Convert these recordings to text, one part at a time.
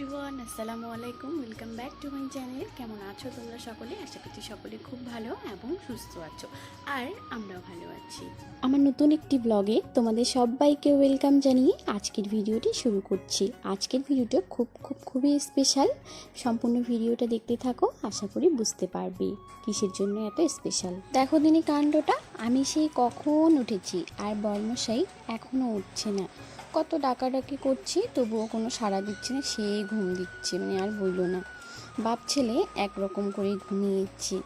Everyone আসসালামু আলাইকুম welcome back to my channel কেমন আছো তোমরা সকলে? আশা করছি সকলে খুব ভালো এবং সুস্থ আছো। আর আমরাও ভালো আছি। আমার নতুন একটি ব্লগে তোমাদের সবাইকে ওয়েলকাম জানিয়ে আজকের ভিডিওটি শুরু করছি। আজকের ভিডিওটা খুব খুব, খুবই স্পেশাল সম্পূর্ণ ভিডিওটা দেখতে থাকো, আশা করি বুঝতে পারবে কিসের জন্য এত স্পেশাল দেখো দিনই কাণ্ডটা, আমি সেই কখন উঠেছি, আর বর্মশাই এখনও উঠছে না। কত ডাকাডাকি করছি, তবুও কোনো সাড়া দিচ্ছে না সেই ঘুম দিচ্ছে মানে আর বইলো না। বাপ ছেলে একরকম করেই ঘুমিয়েছি।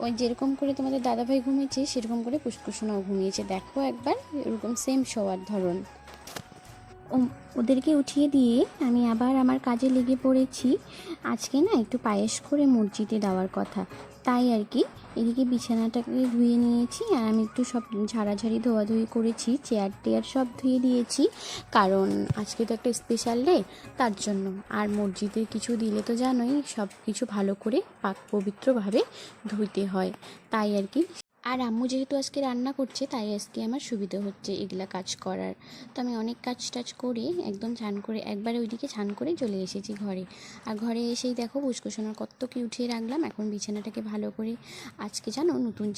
ওই যেরকম করে তোমাদের দাদাভাই ঘুমিয়েছে, সেরকম করে পুষ্কুসোনাও ঘুমিয়েছে। দেখো একবার, এরকম সেম শোয়ার ধরন। ওদেরকে উঠিয়ে দিয়ে আমি আবার আমার কাজে লেগে পড়েছি। আজকে না একটু পায়েস করে মসজিদে দেওয়ার কথা। তাই আর কি। এদিকে বিছানাটাকে ধুয়ে নিয়েছি আর আমি একটু সব ঝাড়াঝাড়ি ধোয়াধুয়ি করেছি, চেয়ার টেয়ার সব ধুয়ে দিয়েছি। কারণ আজকে তো একটা স্পেশাল ডে তার জন্য। আর মসজিদে কিছু দিলে তো জানোই সব কিছু ভালো করে পাক পবিত্রভাবে ধুইতে হয়। তাই আর কি আর আম্মু যেহেতু আজকে রান্না করছে, তাই আজকে আমার সুবিধা হচ্ছে এগুলা কাজ করার। তো আমি অনেক কাজ টাজ করে, একদম ছান করে, একবারে ওইদিকে ছান করে চলে এসেছি ঘরে। আর ঘরে এসেই দেখো পুষ্কুসোনার কত কি উঠিয়ে রাখলাম, এখন বিছানাটাকে ভালো করে আজকে জানো নতুন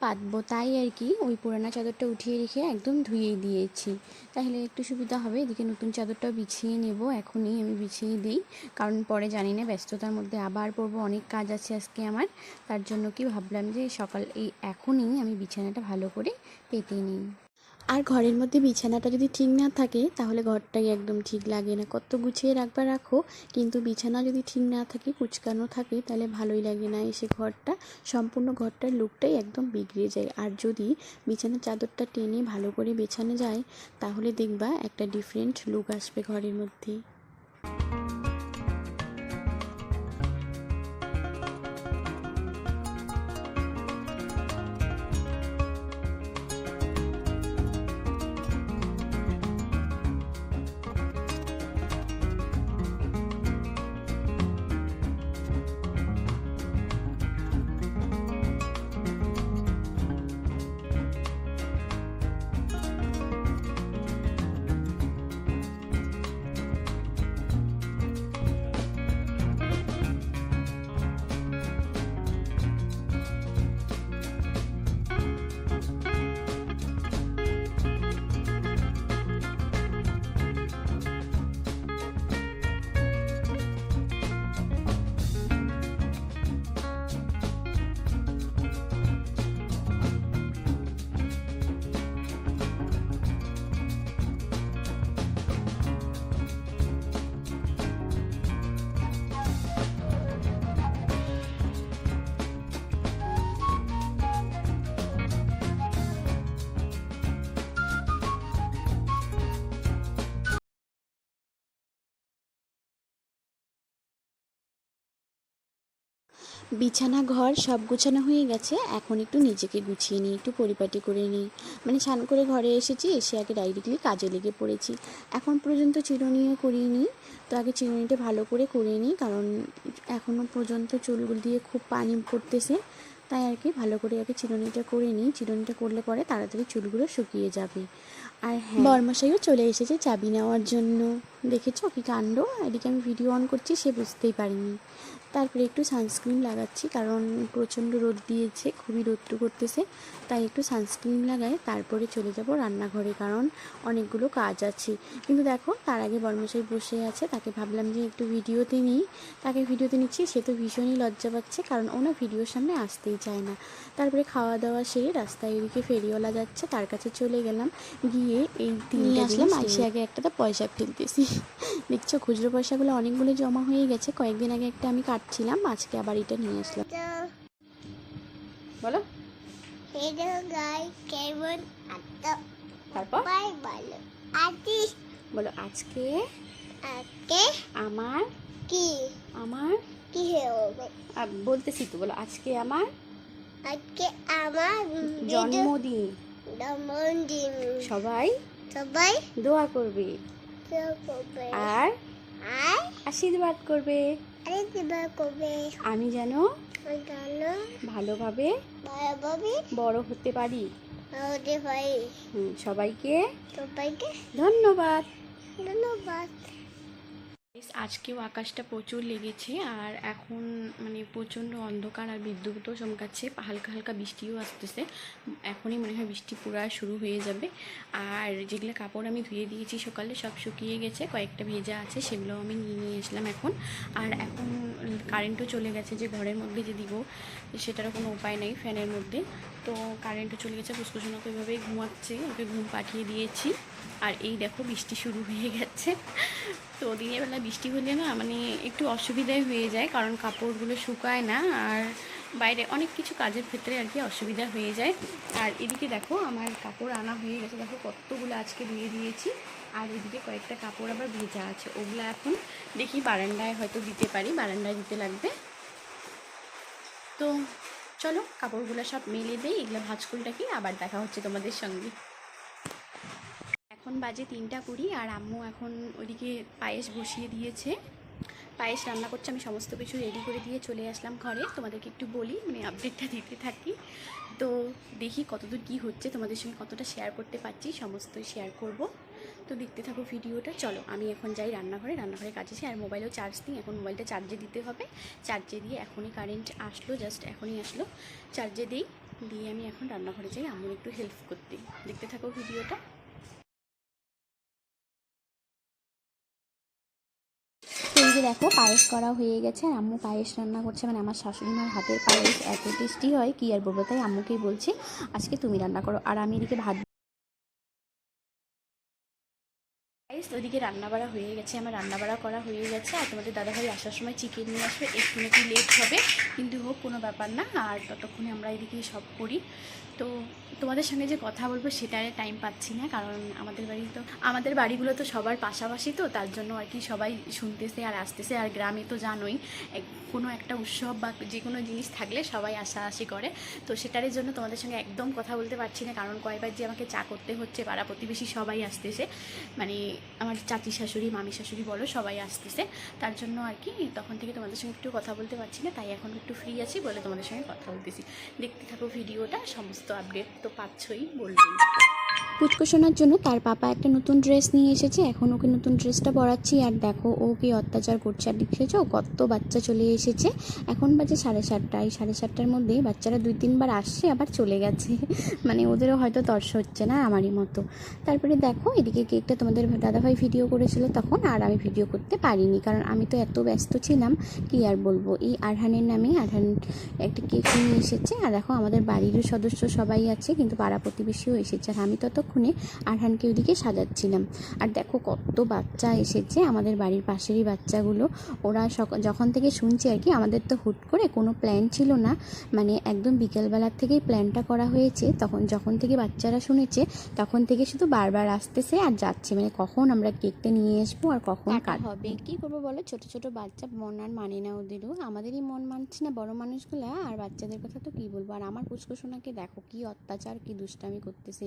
পাতবো, তাই আর কি। ওই পুরানা চাদরটা উঠিয়ে রেখে একদম ধুয়ে দিয়েছি। তাহলে একটু সুবিধা হবে, এদিকে নতুন চাদরটাও বিছিয়ে নেব, এখনই আমি বিছিয়ে দিই। কারণ পরে জানি না, ব্যস্ততার মধ্যে আবার পড়ব অনেক কাজ আছে আজকে আমার। তার জন্য কি ভাবলাম যে সকাল, এই এখনই আমি বিছানাটা ভালো করে পেতে নিই। আর ঘরের মধ্যে বিছানাটা যদি ঠিক না থাকে, তাহলে ঘরটাই একদম ঠিক লাগে না। কত গুছিয়ে রাখবা রাখো, কিন্তু বিছানা যদি ঠিক না থাকে, কুচকানো থাকে, তাহলে ভালোই লাগে না এসে ঘরটা। সম্পূর্ণ ঘরটার লুকটাই একদম বিগড়ে যায়। আর যদি বিছানার চাদরটা টেনে ভালো করে বেছানো যায়, তাহলে দেখবা একটা ডিফারেন্ট লুক আসবে ঘরের মধ্যে। বিছানা, ঘর সব গুছানো হয়ে গেছে। এখন একটু নিজেকে গুছিয়ে নিই, একটু পরিপাটি করে নিই। মানে স্নান করে ঘরে এসেছি, এসে আগে ডাইরেক্টলি কাজে লেগে পড়েছি। এখন পর্যন্ত চিরুনিও করিনি, তো আগে চিরুনিটা ভালো করে করে নিই, কারণ এখনও পর্যন্ত চুলগুলো দিয়ে খুব পানি পড়তেছে। তাই আর কি ভালো করে আগে চিরুনিটা করে নিই। চিরুনিটা করলে পরে তাড়াতাড়ি চুলগুলো শুকিয়ে যাবে। আর হ্যাঁ। বর্মশাইও চলে এসেছে চাবি নেওয়ার জন্য। দেখেছ? কি কাণ্ড? এদিকে আমি ভিডিও অন করছি, সে বুঝতেই পারিনি। তারপরে একটু সানস্ক্রিন লাগাচ্ছি, কারণ প্রচণ্ড রোদ দিয়েছে, খুবই রোদ্রু করতেছে। তাই একটু সানস্ক্রিন লাগাই তারপরে চলে যাব রান্নাঘরে, কারণ অনেকগুলো কাজ আছে। কিন্তু দেখো, তার আগে বর্মশাই বসে আছে, তাকে ভাবলাম যে একটু ভিডিওতে নিই। তাকে ভিডিওতে নিচ্ছি, সে তো ভীষণই লজ্জা পাচ্ছে, কারণ ওনা ভিডিওর সামনে আসতেই চায় না। তারপরে খাওয়া দাওয়া সেরে রাস্তায় এদিকে ফেরিওয়ালা যাচ্ছে, তার কাছে চলে গেলাম। গিয়ে এই তিনটে আসলাম আইসে আগে একটা তো পয়সা ফেলতেছি। দেখছ খুচরো পয়সাগুলো অনেকগুলো জমা হয়ে গেছে। কয়েকদিন আগে একটা আমি কাটছিলাম আজকে আবার এটা নিয়ে আসলাম। বলো। হ্যালো গাই কেমন আছো? তারপর? বাই ভালো আছি বলো আজকে আজকে আমার কি? আমার কি হবে? বলতেছি তো বলো আজকে আমার আজকে আমার জন্মদিন। সবাই সবাই দোয়া করবে। আর আশীর্বাদ করবে। আরে দিবা করবে। আমি যেন ভালোভাবে বড় হতে পারি। সবাইকে সবাইকে ধন্যবাদ। ধন্যবাদ। আজকেও আকাশটা প্রচুর লেগেছে আর এখন মানে প্রচণ্ড অন্ধকার আর বিদ্যুৎও চমকাচ্ছে, হালকা হালকা বৃষ্টিও আসতেছে। এখনই মনে হয় বৃষ্টি পুরা শুরু হয়ে যাবে। আর যেগুলো কাপড় আমি ধুয়ে দিয়েছি সকালে সব শুকিয়ে গেছে, কয়েকটা ভেজা আছে সেগুলো আমি নিয়ে নিয়ে আসলাম এখন। আর এখন কারেন্টও চলে গেছে যে ঘরের মধ্যে যে দিব, সেটারও কোনো উপায় নেই ফ্যানের মধ্যে। তো কারেন্টও চলে গেছে পুষ্কুসোনাকে ওইভাবেই ঘুমাচ্ছে, ওকে ঘুম পাঠিয়ে দিয়েছি। আর এই দেখো বৃষ্টি শুরু হয়ে গেছে। তো দিনের বেলা বৃষ্টি হলে না মানে একটু অসুবিধাই হয়ে যায়, কারণ কাপড়গুলো শুকায় না আর বাইরে অনেক কিছু কাজের ক্ষেত্রে আর কি অসুবিধা হয়ে যায়। আর এদিকে দেখো আমার কাপড় আনা হয়ে গেছে, দেখো কতগুলো আজকে ধুয়ে দিয়েছি। আর এদিকে কয়েকটা কাপড় আবার ভেজা আছে, ওগুলো এখন দেখি বারান্দায় হয়তো দিতে পারি, বারান্দায় দিতে লাগবে। তো চলো কাপড়গুলো সব মেলে দেই, এগুলো ভাজকুলটা কি আবার দেখা হচ্ছে তোমাদের সঙ্গে। এখন বাজে তিনটা কুড়ি আর আম্মু এখন ওইদিকে পায়েস বসিয়ে দিয়েছে। পায়েস রান্না করছে, আমি সমস্ত কিছু রেডি করে দিয়ে চলে আসলাম ঘরে। তোমাদেরকে একটু বলি মানে আপডেটটা দিতে থাকি। তো দেখি কতদূর কী হচ্ছে, তোমাদের সঙ্গে কতটা শেয়ার করতে পারছি, সমস্তই শেয়ার করব। তো দেখতে থাকো ভিডিওটা, চলো আমি এখন যাই রান্নাঘরে। রান্নাঘরে কাজ আছে, আর মোবাইলেও চার্জ দিই এখন মোবাইলটা চার্জে দিতে হবে। চার্জে দিয়ে এখনই কারেন্ট আসলো জাস্ট এখনই আসলো। চার্জে দিই, দিয়ে আমি এখন রান্নাঘরে যাই আমার একটু হেল্প করতে। দেখতে থাকো ভিডিওটা। যে দেখো পায়েস করা হয়ে গেছে আম্মু পায়েস রান্না করছে। মানে আমার শাশুড়ি মার হাতের পায়েস এত টেস্টি হয়, কি আর বলব? তাই আম্মুকেই বলছি, আজকে তুমি রান্না করো। আর আমি এদিকে ভাত গাইস ওইদিকে রান্নাবাড়া হয়ে গেছে, আমার রান্নাবাড়া করা হয়ে গেছে, আর তোমাদের দাদাভাই আসার সময় চিকেন নিয়ে আসবে একটু নাকি লেট হবে, কিন্তু হোক, কোনো ব্যাপার না, আর ততক্ষণে আমরা এদিকে সব করি। তো তোমাদের সঙ্গে যে কথা বলব সেটারে টাইম পাচ্ছি না, কারণ আমাদের বাড়ি তো, আমাদের বাড়িগুলো তো সবার পাশাপাশি তো, তার জন্য আর কি সবাই শুনতেছে আর আসতেছে, আর গ্রামে তো জানোই কোনো একটা উৎসব বা যে কোনো জিনিস থাকলে সবাই আশাআশি করে। তো সেটার জন্য তোমাদের সঙ্গে একদম কথা বলতে পারছি না, কারণ কয়বার যে আমাকে চা করতে হচ্ছে, পাড়া প্রতিবেশী সবাই আসতেছে মানে আমার চাচি শাশুড়ি, মামি শাশুড়ি বলো, সবাই আসতেছে। তার জন্য আর কি তখন থেকে তোমাদের সঙ্গে একটু কথা বলতে পারছি না, তাই এখন একটু ফ্রি আছি বলে তোমাদের সঙ্গে কথা বলতেছি। দেখতে থাকো ভিডিওটা সমস্ত আপডেট তো পাচ্ছই বলবেই পুচকু শোনার জন্য তার পাপা একটা নতুন ড্রেস নিয়ে এসেছে। এখন ওকে নতুন ড্রেসটা পরাচ্ছি আর দেখো, ও কি অত্যাচার করছে আর দেখেছ কত বাচ্চা চলে এসেছে। এখন বাজে সাড়ে সাতটা এই সাড়ে সাতটার মধ্যে বাচ্চারা দুই তিনবার আসছে, আবার চলে গেছে। মানে ওদেরও হয়তো তর্স হচ্ছে না আমারই মতো। তারপরে দেখো, এদিকে কেকটা তোমাদের দাদাভাই ভিডিও করেছিল তখন, আর আমি ভিডিও করতে পারিনি, কারণ আমি তো এত ব্যস্ত ছিলাম, কি আর বলব? এই আরহানের নামে আরহান একটা কেক নিয়ে এসেছে। আর দেখো, আমাদের বাড়িরও সদস্য সবাই আছে, কিন্তু পাড়া প্রতিবেশীও এসেছে। আর আমি ততক্ষণে আরহানকে ওইদিকে সাজাচ্ছিলাম। আর দেখো কত বাচ্চা এসেছে আমাদের বাড়ির পাশেরই বাচ্চাগুলো। ওরা যখন থেকে শুনছে আর কি আমাদের তো হুট করে কোনো প্ল্যান ছিল না। মানে একদম বিকেলবেলার থেকেই প্ল্যানটা করা হয়েছে। তখন যখন থেকে বাচ্চারা শুনেছে তখন থেকে শুধু বারবার আসতেছে আর যাচ্ছে। মানে কখন আমরা কেকটা নিয়ে আসব আর কখন কাট হবে। কি করব বলো? ছোট ছোট বাচ্চা মন আর মানে না ওদেরও। আমাদেরই মন মানছে না বড় মানুষগুলা। আর বাচ্চাদের কথা তো কি বলব? আর আমার পুষ্কসোনাকে দেখো কি অত্যাচার কি দুষ্টামি করতেছে।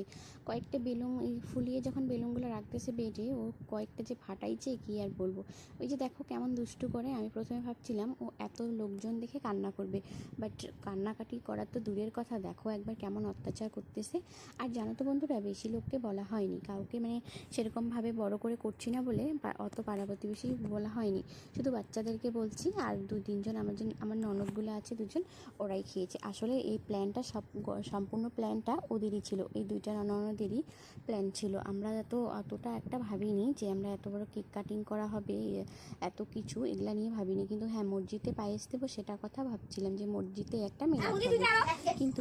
কয়েকটা বেলুন, এই ফুলিয়ে যখন বেলুনগুলো রাখতেছে বেডে, ও কয়েকটা যে ফাটাইছে, কি আর বলব? ওই যে দেখো কেমন দুষ্টু করে। আমি প্রথমে ভাবছিলাম, ও এত লোকজন দেখে কান্না করবে। বাট কান্নাকাটি করার তো দূরের কথা। দেখো একবার কেমন অত্যাচার করতেছে। আর জানো তো বন্ধুরা, বেশি লোককে বলা হয়নি। কাউকে মানে সেরকমভাবে বড় করে করছি না বলে অত পাড়া প্রতিবেশী বলা হয়নি। শুধু বাচ্চাদেরকে বলছি, আর দু তিনজন, আমার জন্য আমার ননদগুলো আছে দুজন, ওরাই খেয়েছে। আসলে এই প্ল্যানটা সব, সম্পূর্ণ প্ল্যানটা ওদেরই ছিল। এই দুইটা ননদেরই প্ল্যান ছিল। আমরা এত অতটা একটা ভাবিনি যে আমরা এত বড় কেক কাটিং করা হবে এত কিছু এগুলা নিয়ে ভাবিনি। কিন্তু হ্যাঁ মসজিদে পায়েস দেবো সেটা কথা ভাবছিলাম যে মসজিদে একটা মেলা কিন্তু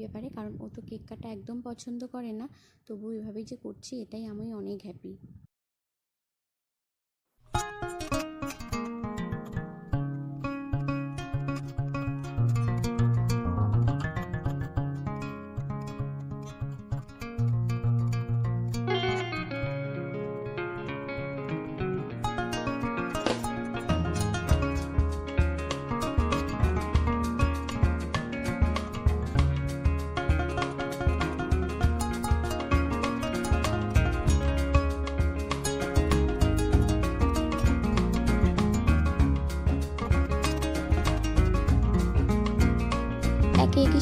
ব্যাপারে কারণ ও তো কেক কাটা একদম পছন্দ করে না তবু এভাবেই যে করছি এটাই আমি অনেক হ্যাপি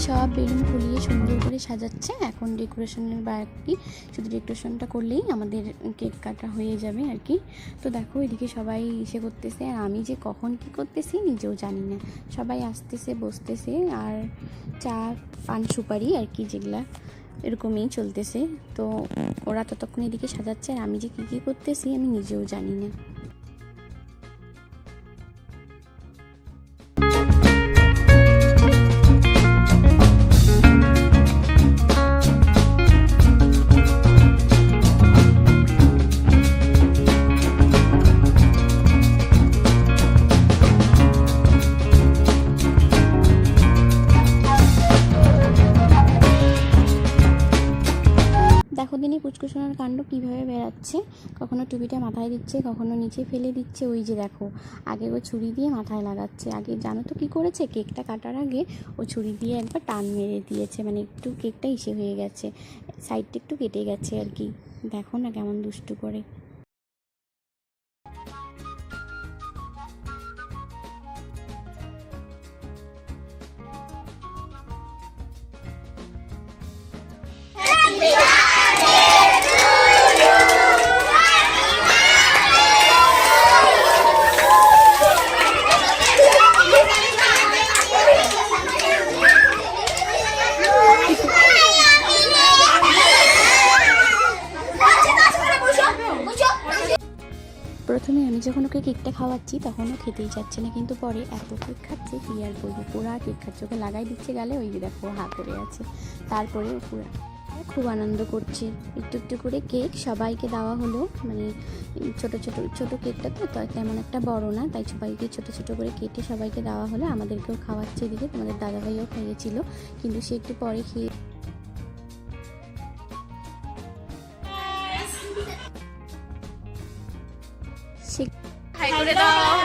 সব বেলুন ফুলিয়ে সুন্দর করে সাজাচ্ছে। এখন ডেকোরেশনের বাকি শুধু ডেকোরেশনটা করলেই আমাদের কেক কাটা হয়ে যাবে আর কি। তো দেখো, এদিকে সবাই এসে করতেছে। আর আমি যে কখন কি করতেছি নিজেও জানি না। সবাই আসতেছে, বসতেছে। আর চা, পান, সুপারি আর কি যেগুলা, এরকমই চলতেছে। তো ওরা ততক্ষণ এদিকে সাজাচ্ছে। আর আমি যে কী কী করতেছি আমি নিজেও জানি না। কীভাবে বেড়াচ্ছে। কখনো টুপিটা মাথায় দিচ্ছে, কখনো নিচে ফেলে দিচ্ছে। ওই যে দেখো, আগে ও ছুরি দিয়ে মাথায় লাগাচ্ছে। আগে জানো তো কী করেছে? কেকটা কাটার আগে ও ছুরি দিয়ে একবার টান মেরে দিয়েছে। মানে একটু কেকটা ইসে হয়ে গেছে। সাইডটা একটু কেটে গেছে আর কি। দেখো না কেমন দুষ্টু করে। কেকটা খাওয়াচ্ছি, তখনও খেতেই চাচ্ছে না, কিন্তু পরে এত কেক খাচ্ছে, কি আর বলব পুরা কেক খাচ্ছে, ওকে লাগাই দিচ্ছে গেলে, ওই দেখো হা করে আছে। তারপরে ও পুরা খুব আনন্দ করছে। একটু একটু করে কেক সবাইকে দেওয়া হলো মানে ছোট ছোট ছোট কেকটা তো তেমন একটা বড় না, তাই সবাইকে ছোট ছোট করে কেটে সবাইকে দেওয়া হলো। আমাদেরকেও খাওয়াচ্ছে এদিকে, তোমাদের দাদাভাইও খাইয়েছিল, কিন্তু সে একটু পরে খেয়ে দাও